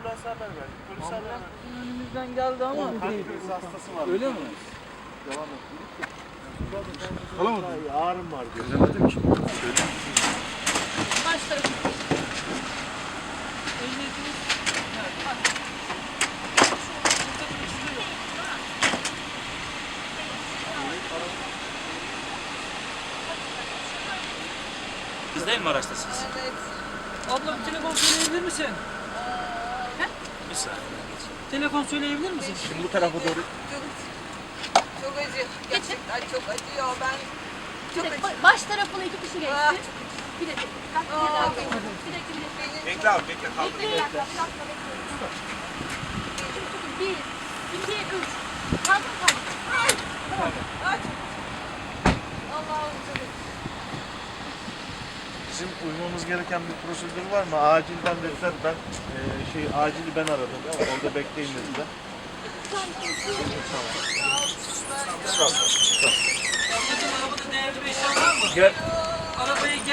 ambulansa haber verdik, polise haber verdik. Önümüzden geldi ama Kalp krizi hastası var. öyle mi? Devam et. Alamadın. Ağrım var diyor. Göremedim ki. Söyle. Baş tarafı. Siz değil mi araçtasınız? Abla bir telefon söyleyebilir misin? Bir saniye. Telefon söyleyebilir misin? Şimdi bu tarafa doğru. Çok, çok acı. Gerçekten çok acıyor. Ben çok acı. baş tarafına iki kişi geçti. Ah, Bir dakika. Kalk, bir Aa, dakika. benim. Bir dakika, bir dakika. benim Bekle abi, bekle kaldır. Bekle, bir dakika, bir dakika, bekle. Bir, Bizim uymamız gereken bir prosedür var mı? Acilden dediler ben e, şey acili ben aradım. Orada bekleyin dediler. Ablacığım arabada değerli bir eşya var mı? Gel. Arabayı gel.